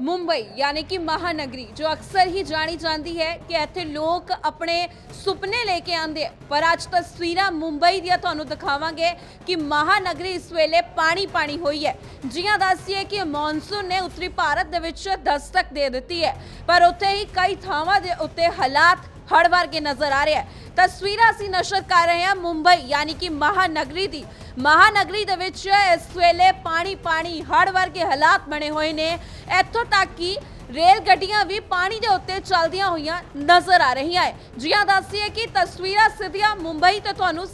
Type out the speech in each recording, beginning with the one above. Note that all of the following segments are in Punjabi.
ਮੁੰਬਈ, ਯਾਨੀ ਕਿ ਮਹਾਨਗਰੀ, ਜੋ ਅਕਸਰ ਹੀ ਜਾਣੀ ਜਾਂਦੀ ਹੈ ਕਿ ਇੱਥੇ ਲੋਕ ਆਪਣੇ ਸੁਪਨੇ ਲੈ ਕੇ ਆਉਂਦੇ ਆ। ਪਰ ਅੱਜ ਤਸਵੀਰਾਂ ਮੁੰਬਈ ਦੀਆਂ ਤੁਹਾਨੂੰ ਦਿਖਾਵਾਂਗੇ ਕਿ ਮਹਾਨਗਰੀ ਇਸ ਵੇਲੇ ਪਾਣੀ ਪਾਣੀ ਹੋਈ ਹੈ। ਜੀਆਂ ਦੱਸੀਏ ਕਿ ਮੌਨਸੂਨ ਨੇ ਉੱਤਰੀ ਭਾਰਤ ਦੇ ਵਿੱਚ ਦਸਤਕ ਦੇ ਦਿੱਤੀ ਹੈ। ਪਰ ਉੱਥੇ ਹੀ ਕਈ ਥਾਵਾਂ ਦੇ ਉੱਤੇ ਹਾਲਾਤ ਹੜ ਵਰਗੇ ਨਜ਼ਰ ਆ ਰਿਹਾ ਹੈ ਤਸਵੀਰਾਂ ਅਸੀਂ ਨਸ਼ਰ ਕਰ ਰਹੇ ਹਾਂ ਮੁੰਬਈ, ਯਾਨੀ ਕਿ ਮਹਾਨਗਰੀ ਦੀ। ਮਹਾਨਗਰੀ ਦੇ ਵਿੱਚ ਇਸ ਵੇਲੇ ਪਾਣੀ ਪਾਣੀ ਹੜ ਵਰਗੇ ਹਾਲਾਤ ਬਣੇ ਹੋਏ ਨੇ। ਇੱਥੋਂ ਤੱਕ ਕਿ ਰੇਲ ਗੱਡੀਆਂ ਵੀ ਪਾਣੀ ਦੇ ਉੱਤੇ ਚੱਲਦੀਆਂ ਹੋਈਆਂ ਨਜ਼ਰ ਆ ਰਹੀਆਂ ਹੈ। ਜੀਆਂ ਦੱਸੀਏ ਕਿ ਤਸਵੀਰਾਂ ਸਿੱਧੀਆਂ ਮੁੰਬਈ ਤੋਂ ਤੁਹਾਨੂੰ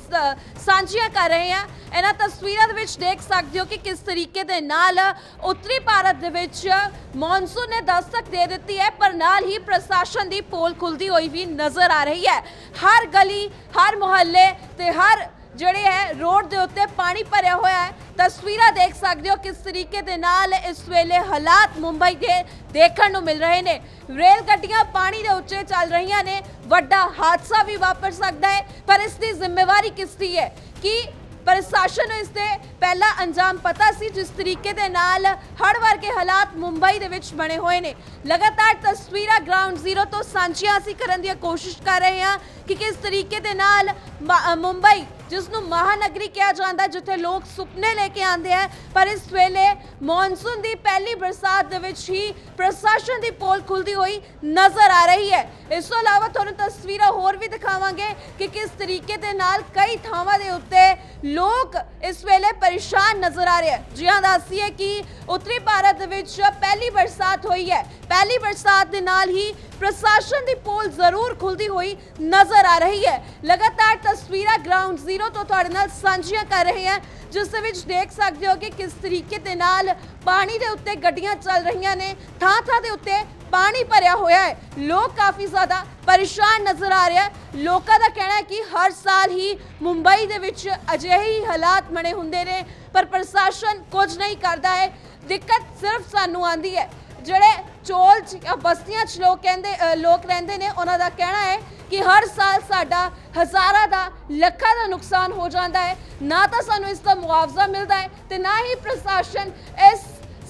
ਸਾਂਝੀਆਂ ਕਰ ਰਹੇ ਹਾਂ। ਇਹਨਾਂ ਤਸਵੀਰਾਂ ਦੇ ਵਿੱਚ ਦੇਖ ਸਕਦੇ ਹੋ ਕਿ ਕਿਸ ਤਰੀਕੇ ਦੇ ਨਾਲ ਉੱਤਰੀ ਭਾਰਤ ਦੇ ਵਿੱਚ ਮੌਨਸੂਨ ਨੇ ਦਸਤਕ ਦੇ ਦਿੱਤੀ ਹੈ, ਪਰ ਨਾਲ ਹੀ ਪ੍ਰਸ਼ਾਸਨ ਦੀ ਪੋਲ ਖੁੱਲਦੀ ਹੋਈ ਵੀ ਨਜ਼ਰ ਆ ਰਹੀ ਹੈ। ਹਰ ਗਲੀ, ਹਰ ਮੁਹੱਲੇ ਤੇ ਹਰ ਜਿਹੜੇ ਹੈ, ਰੋਡ ਦੇ ਉੱਤੇ ਪਾਣੀ ਭਰਿਆ ਹੋਇਆ ਹੈ। ਤਸਵੀਰਾਂ ਦੇਖ ਸਕਦੇ ਹੋ ਕਿਸ ਤਰੀਕੇ ਦੇ ਨਾਲ ਇਸ ਵੇਲੇ ਹਾਲਾਤ ਮੁੰਬਈ ਦੇ ਦੇਖਣ ਨੂੰ ਮਿਲ ਰਹੇ ਨੇ। ਰੇਲ ਗੱਡੀਆਂ ਪਾਣੀ ਦੇ ਉੱਤੇ ਚੱਲ ਰਹੀਆਂ ਨੇ। ਵੱਡਾ ਹਾਦਸਾ ਵੀ ਵਾਪਰ ਸਕਦਾ ਹੈ, ਪਰ ਇਸ ਦੀ ਜ਼ਿੰਮੇਵਾਰੀ ਕਿਸ ਦੀ ਹੈ? ਕਿ ਪ੍ਰਸ਼ਾਸਨ ਨੂੰ ਇਸ ਦੇ ਪਹਿਲਾ ਅੰਜਾਮ ਪਤਾ ਸੀ, ਜਿਸ ਤਰੀਕੇ ਦੇ ਨਾਲ ਹੜ ਵਰਗੇ ਹਾਲਾਤ ਮੁੰਬਈ ਦੇ ਵਿੱਚ ਬਣੇ ਹੋਏ ਨੇ? ਲਗਾਤਾਰ ਤਸਵੀਰਾਂ ਗਰਾਊਂਡ ਜ਼ੀਰੋ ਤੋਂ ਸਾਂਝੀਆਂ ਅਸੀਂ ਕਰਨ ਦੀ ਕੋਸ਼ਿਸ਼ ਕਰ ਰਹੇ ਹਾਂ ਕਿ ਕਿਸ ਤਰੀਕੇ ਦੇ ਨਾਲ ਮੁੰਬਈ ਜਿਸ ਨੂੰ ਮਹਾਨਗਰੀ ਕਿਹਾ ਜਾਂਦਾ, ਜਿੱਥੇ ਲੋਕ ਸੁਪਨੇ ਲੈ ਕੇ ਆਉਂਦੇ ਆ। ਪਰ ਇਸ ਵੇਲੇ ਮੌਨਸੂਨ ਦੀ ਪਹਿਲੀ ਬਰਸਾਤ ਦੇ ਵਿੱਚ ਹੀ ਪ੍ਰਸ਼ਾਸਨ ਦੀ ਪੋਲ ਖੁੱਲਦੀ ਹੋਈ ਨਜ਼ਰ ਆ ਰਹੀ ਹੈ। ਇਸ ਤੋਂ ਇਲਾਵਾ ਤੁਹਾਨੂੰ ਤਸਵੀਰਾਂ ਹੋਰ ਵੀ ਦਿਖਾਵਾਂਗੇ ਕਿ ਕਿਸ ਤਰੀਕੇ ਦੇ ਨਾਲ ਕਈ ਥਾਵਾਂ ਦੇ ਉੱਤੇ ਲੋਕ ਇਸ ਵੇਲੇ ਪਰੇਸ਼ਾਨ ਨਜ਼ਰ ਆ ਰਹੇ ਹੈ ਜੀ ਹਾਂ ਦੱਸੀਏ ਕਿ ਉੱਤਰੀ ਭਾਰਤ ਦੇ ਵਿੱਚ ਪਹਿਲੀ ਬਰਸਾਤ ਹੋਈ ਹੈ। ਪਹਿਲੀ ਬਰਸਾਤ ਦੇ ਨਾਲ ਹੀ ਪ੍ਰਸ਼ਾਸਨ ਦੀ ਪੋਲ ਜ਼ਰੂਰ ਖੁੱਲਦੀ ਹੋਈ ਨਜ਼ਰ ਆ ਰਹੀ ਹੈ। ਲਗਾਤਾਰ ਤਸਵੀਰਾਂ ਗਰਾਊਂਡ ਜ਼ੀਰੋ ਤੋਂ ਤੁਹਾਡੇ ਨਾਲ ਸਾਂਝੀਆਂ ਕਰ ਰਹੇ ਹਾਂ, ਜਿਸ ਦੇ ਵਿੱਚ ਦੇਖ ਸਕਦੇ ਹੋ ਕਿ ਕਿਸ ਤਰੀਕੇ ਦੇ ਨਾਲ ਪਾਣੀ ਦੇ ਉੱਤੇ ਗੱਡੀਆਂ ਚੱਲ ਰਹੀਆਂ ਨੇ। ਥਾਂ ਥਾਂ ਦੇ ਉੱਤੇ ਪਾਣੀ ਭਰਿਆ ਹੋਇਆ ਹੈ। ਲੋਕ ਕਾਫੀ ਜ਼ਿਆਦਾ ਪਰੇਸ਼ਾਨ ਨਜ਼ਰ ਆ ਰਿਹਾ ਲੋਕਾਂ ਦਾ ਕਹਿਣਾ ਹੈ ਕਿ ਹਰ ਸਾਲ ਹੀ ਮੁੰਬਈ ਦੇ ਵਿੱਚ ਅਜਿਹੇ ਹੀ ਹਾਲਾਤ ਬਣੇ ਹੁੰਦੇ ਨੇ, ਪਰ ਪ੍ਰਸ਼ਾਸਨ ਕੁਝ ਨਹੀਂ ਕਰਦਾ ਹੈ। ਦਿੱਕਤ ਸਿਰਫ ਸਾਨੂੰ ਆਂਦੀ ਹੈ। ਜਿਹੜੇ ਚੋਲ ਚ ਜਾਂ ਬਸਤੀਆਂ 'ਚ ਲੋਕ ਕਹਿੰਦੇ ਲੋਕ ਰਹਿੰਦੇ ਨੇ, ਉਹਨਾਂ ਦਾ ਕਹਿਣਾ ਹੈ ਕਿ ਹਰ ਸਾਲ ਸਾਡਾ ਹਜ਼ਾਰਾਂ ਦਾ, ਲੱਖਾਂ ਦਾ ਨੁਕਸਾਨ ਹੋ ਜਾਂਦਾ ਹੈ। ਨਾ ਤਾਂ ਸਾਨੂੰ ਇਸ ਦਾ ਮੁਆਵਜ਼ਾ ਮਿਲਦਾ ਹੈ ਤੇ ਨਾ ਹੀ ਪ੍ਰਸ਼ਾਸਨ ਇਸ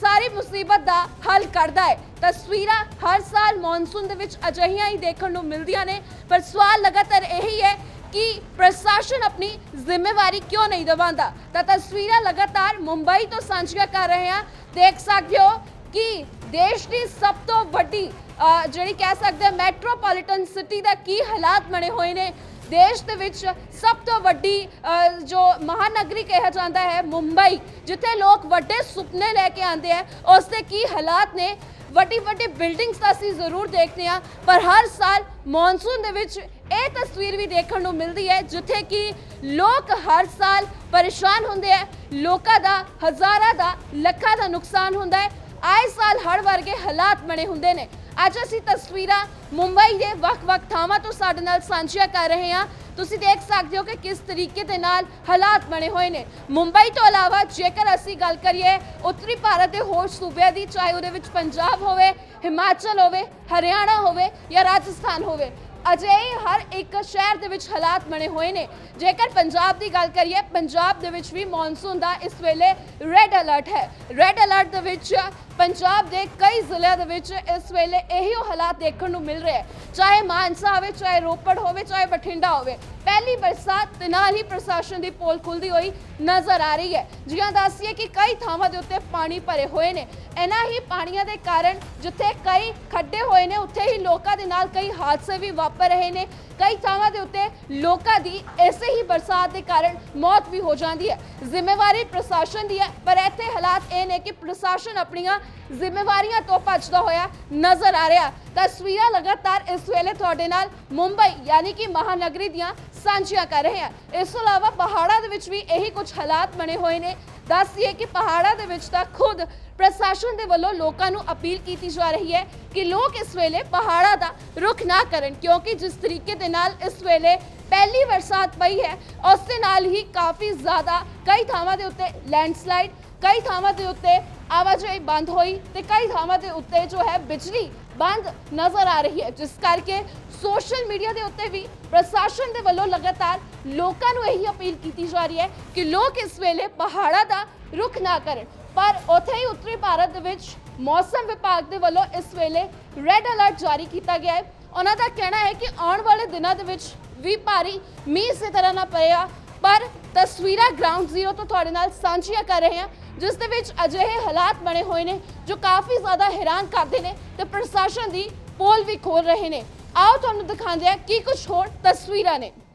ਸਾਰੀ ਮੁਸੀਬਤ ਦਾ ਹੱਲ ਕਰਦਾ ਹੈ। ਤਸਵੀਰਾਂ ਹਰ ਸਾਲ ਮੌਨਸੂਨ ਦੇ ਵਿੱਚ ਅਜਿਹੀਆਂ ਹੀ ਦੇਖਣ ਨੂੰ ਮਿਲਦੀਆਂ ਨੇ। ਪਰ ਸਵਾਲ ਲਗਾਤਾਰ ਇਹੀ ਹੈ ਕਿ ਪ੍ਰਸ਼ਾਸਨ ਆਪਣੀ ਜ਼ਿੰਮੇਵਾਰੀ ਕਿਉਂ ਨਹੀਂ ਨਿਭਾਉਂਦਾ ਤਾਂ ਤਸਵੀਰਾਂ ਲਗਾਤਾਰ ਮੁੰਬਈ ਤੋਂ ਸਾਂਝੀਆਂ ਕਰ ਰਹੇ ਹਾਂ। ਦੇਖ ਸਕਦੇ ਹੋ ਕਿ ਦੇਸ਼ ਦੀ ਸਭ ਤੋਂ ਵੱਡੀ ਜਿਹੜੀ ਕਹਿ ਸਕਦੇ ਹਾਂ ਮੈਟਰੋਪੋਲੀਟਨ ਸਿਟੀ ਦਾ ਕੀ ਹਾਲਾਤ ਬਣੇ ਹੋਏ ਨੇ। ਦੇਸ਼ ਦੇ ਵਿੱਚ ਸਭ ਤੋਂ ਵੱਡੀ ਜੋ ਮਹਾਨਗਰੀ ਕਿਹਾ ਜਾਂਦਾ ਹੈ, ਮੁੰਬਈ, ਜਿੱਥੇ ਲੋਕ ਵੱਡੇ ਸੁਪਨੇ ਲੈ ਕੇ ਆਉਂਦੇ ਆ, ਉਸ ਦੇ ਕੀ ਹਾਲਾਤ ਨੇ। ਵੱਡੀ ਵੱਡੀ ਬਿਲਡਿੰਗਸ ਤਾਂ ਅਸੀਂ ਜ਼ਰੂਰ ਦੇਖਦੇ ਹਾਂ, ਪਰ ਹਰ ਸਾਲ ਮੌਨਸੂਨ ਦੇ ਵਿੱਚ ਇਹ ਤਸਵੀਰ ਵੀ ਦੇਖਣ ਨੂੰ ਮਿਲਦੀ ਹੈ, ਜਿੱਥੇ ਕਿ ਲੋਕ ਹਰ ਸਾਲ ਪਰੇਸ਼ਾਨ ਹੁੰਦੇ ਆ। ਲੋਕਾਂ ਦਾ, ਹਜ਼ਾਰਾਂ ਦਾ, ਲੱਖਾਂ ਦਾ ਨੁਕਸਾਨ ਹੁੰਦਾ ਹੈ। ਆਏ ਸਾਲ ਹੜ ਵਰਗੇ ਹਾਲਾਤ ਬਣੇ ਹੁੰਦੇ ਨੇ। ਅੱਜ ਅਸੀਂ ਤਸਵੀਰਾਂ ਮੁੰਬਈ ਦੇ ਵੱਖ-ਵੱਖ ਥਾਵਾਂ ਤੋਂ ਸਾਡੇ ਨਾਲ ਸਾਂਝੀਆਂ ਕਰ ਰਹੇ ਹਾਂ। ਤੁਸੀਂ ਦੇਖ ਸਕਦੇ ਹੋ ਕਿ ਕਿਸ ਤਰੀਕੇ ਦੇ ਨਾਲ ਹਾਲਾਤ ਬਣੇ ਹੋਏ ਨੇ। ਮੁੰਬਈ ਤੋਂ ਇਲਾਵਾ ਜੇਕਰ ਅਸੀਂ ਗੱਲ ਕਰੀਏ, ਉੱਤਰੀ ਭਾਰਤ ਦੇ ਹੋਰ ਸੂਬਿਆਂ ਦੀ, ਚਾਹੇ ਉਹਦੇ ਵਿੱਚ ਪੰਜਾਬ ਹੋਵੇ, ਹਿਮਾਚਲ ਹੋਵੇ, ਹਰਿਆਣਾ ਹੋਵੇ ਜਾਂ ਰਾਜਸਥਾਨ ਹੋਵੇ ਅਜਿਹੇ ਹਰ ਇੱਕ ਸ਼ਹਿਰ ਦੇ ਵਿੱਚ ਹਾਲਾਤ ਬਣੇ ਹੋਏ ਨੇ। ਜੇਕਰ ਪੰਜਾਬ ਦੀ ਗੱਲ ਕਰੀਏ, ਪੰਜਾਬ ਦੇ ਵਿੱਚ ਵੀ ਮੌਨਸੂਨ ਦਾ ਇਸ ਵੇਲੇ ਰੈੱਡ ਅਲਰਟ ਹੈ। ਰੈੱਡ ਅਲਰਟ ਦੇ ਵਿੱਚ ਪੰਜਾਬ ਦੇ ਕਈ ਜ਼ਿਲ੍ਹਿਆਂ ਦੇ ਵਿੱਚ ਇਸ ਵੇਲੇ ਇਹੀ ਹਾਲਾਤ ਦੇਖਣ ਨੂੰ ਮਿਲ ਰਿਹਾ ਹੈ। ਚਾਹੇ ਮਾਨਸਾ ਹੋਵੇ, ਚਾਹੇ ਰੋਪੜ ਹੋਵੇ, ਚਾਹੇ ਬਠਿੰਡਾ ਹੋਵੇ, ਪਹਿਲੀ ਬਰਸਾਤ ਤੇ ਨਾਲ ਹੀ ਪ੍ਰਸ਼ਾਸਨ ਦੀ ਪੋਲ ਖੁੱਲਦੀ ਹੋਈ ਨਜ਼ਰ ਆ ਰਹੀ ਹੈ। ਜਿਹਾਂ ਦੱਸੀਏ ਕਿ ਕਈ ਥਾਵਾਂ ਦੇ ਉੱਤੇ ਪਾਣੀ ਭਰੇ ਹੋਏ ਨੇ। ਇਹਨਾਂ ਹੀ ਪਾਣੀਆਂ ਦੇ ਕਾਰਨ ਜਿੱਥੇ ਕਈ ਖੱਡੇ ਹੋਏ ਨੇ, ਉੱਥੇ ਹੀ ਲੋਕਾਂ ਦੇ ਨਾਲ ਕਈ ਹਾਦਸੇ ਵੀ ਵਾਪਰ ਰਹੇ ਨੇ। ਕਈ ਥਾਵਾਂ ਦੇ ਉੱਤੇ ਲੋਕਾਂ ਦੀ ਐਸੇ ਹੀ ਬਰਸਾਤ ਦੇ ਕਾਰਨ ਮੌਤ ਵੀ ਹੋ ਜਾਂਦੀ ਹੈ। ਜ਼ਿੰਮੇਵਾਰੀ ਪ੍ਰਸ਼ਾਸਨ ਦੀ ਹੈ, ਪਰ ਇੱਥੇ ਹਾਲਾਤ ਇਹ ਨੇ ਕਿ ਪ੍ਰਸ਼ਾਸਨ ਆਪਣੀਆਂ ਜ਼ਿੰਮੇਵਾਰੀਆਂ ਤੋਂ ਭੱਜਦਾ ਹੋਇਆ ਨਜ਼ਰ ਆ ਰਿਹਾ। ਤਸਵੀਰਾਂ ਲਗਾਤਾਰ ਇਸ ਵੇਲੇ ਤੁਹਾਡੇ ਨਾਲ ਮੁੰਬਈ, ਯਾਨੀ ਕਿ ਮਹਾਨਗਰੀ ਦੀਆਂ ਸਾਂਝੀਆਂ ਕਰ ਰਹੇ ਹਾਂ। ਇਸ ਤੋਂ ਇਲਾਵਾ ਪਹਾੜਾਂ ਦੇ ਵਿੱਚ ਵੀ ਇਹੀ ਕੁਝ ਹਾਲਾਤ ਬਣੇ ਹੋਏ ਨੇ। ਦੱਸੀਏ ਕਿ ਪਹਾੜਾਂ ਦੇ ਵਿੱਚ ਤਾਂ ਖੁਦ ਪ੍ਰਸ਼ਾਸਨ ਦੇ ਵੱਲੋਂ ਲੋਕਾਂ ਨੂੰ ਅਪੀਲ ਕੀਤੀ ਜਾ ਰਹੀ ਹੈ ਕਿ ਲੋਕ ਇਸ ਵੇਲੇ ਪਹਾੜਾਂ ਦਾ ਰੁਖ ਨਾ ਕਰਨ, ਕਿਉਂਕਿ ਜਿਸ ਤਰੀਕੇ ਦੇ ਨਾਲ ਇਸ ਵੇਲੇ ਪਹਿਲੀ ਬਰਸਾਤ ਪਈ ਹੈ, ਉਸ ਦੇ ਨਾਲ ਹੀ ਕਾਫੀ ਜ਼ਿਆਦਾ, ਕਈ ਥਾਵਾਂ ਦੇ ਉੱਤੇ ਲੈਂਡਸਲਾਈਡ ਕਈ ਥਾਵਾਂ ਦੇ ਉੱਤੇ ਆਵਾਜਾਈ ਬੰਦ ਹੋਈ ਤੇ ਕਈ ਥਾਵਾਂ ਦੇ ਉੱਤੇ ਜੋ ਹੈ ਬਿਜਲੀ ਬੰਦ ਨਜ਼ਰ ਆ ਰਹੀ ਹੈ, ਜਿਸ ਕਰਕੇ ਸੋਸ਼ਲ ਮੀਡੀਆ ਦੇ ਉੱਤੇ ਵੀ ਪ੍ਰਸ਼ਾਸਨ ਦੇ ਵੱਲੋਂ ਲਗਾਤਾਰ ਲੋਕਾਂ ਨੂੰ ਇਹੀ ਅਪੀਲ ਕੀਤੀ ਜਾ ਰਹੀ ਹੈ ਕਿ ਲੋਕ ਇਸ ਵੇਲੇ ਪਹਾੜਾਂ ਦਾ ਰੁਖ ਨਾ ਕਰਨ। ਪਰ ਉੱਥੇ ਹੀ ਉੱਤਰੀ ਭਾਰਤ ਦੇ ਵਿੱਚ ਮੌਸਮ ਵਿਭਾਗ ਦੇ ਵੱਲੋਂ ਇਸ ਵੇਲੇ ਰੈੱਡ ਅਲਰਟ ਜਾਰੀ ਕੀਤਾ ਗਿਆ ਹੈ। ਉਹਨਾਂ ਦਾ ਕਹਿਣਾ ਹੈ ਕਿ ਆਉਣ ਵਾਲੇ ਦਿਨਾਂ ਦੇ ਵਿੱਚ ਵੀ ਭਾਰੀ ਮੀਂਹ ਇਸੇ ਤਰ੍ਹਾਂ ਨਾ ਪਏਗਾ। ਪਰ ਤਸਵੀਰਾਂ ਗਰਾਊਂਡ ਜ਼ੀਰੋ ਤੋਂ ਤੁਹਾਡੇ ਨਾਲ ਸਾਂਝੀਆਂ ਕਰ ਰਹੇ ਹਾਂ। ਜਿਸ ਦੇ ਵਿੱਚ ਅਜਿਹੇ ਹਾਲਾਤ ਬਣੇ ਹੋਏ ਨੇ ਜੋ ਕਾਫੀ ਜ਼ਿਆਦਾ ਹੈਰਾਨ ਕਰਦੇ ਨੇ ਤੇ ਪ੍ਰਸ਼ਾਸਨ ਦੀ ਪੋਲ ਵੀ ਖੋਲ ਰਹੇ ਨੇ। ਆਓ ਤੁਹਾਨੂੰ ਦਿਖਾਉਂਦੇ ਹਾਂ ਕੀ ਕੁਝ ਹੋਰ ਤਸਵੀਰਾਂ ਨੇ।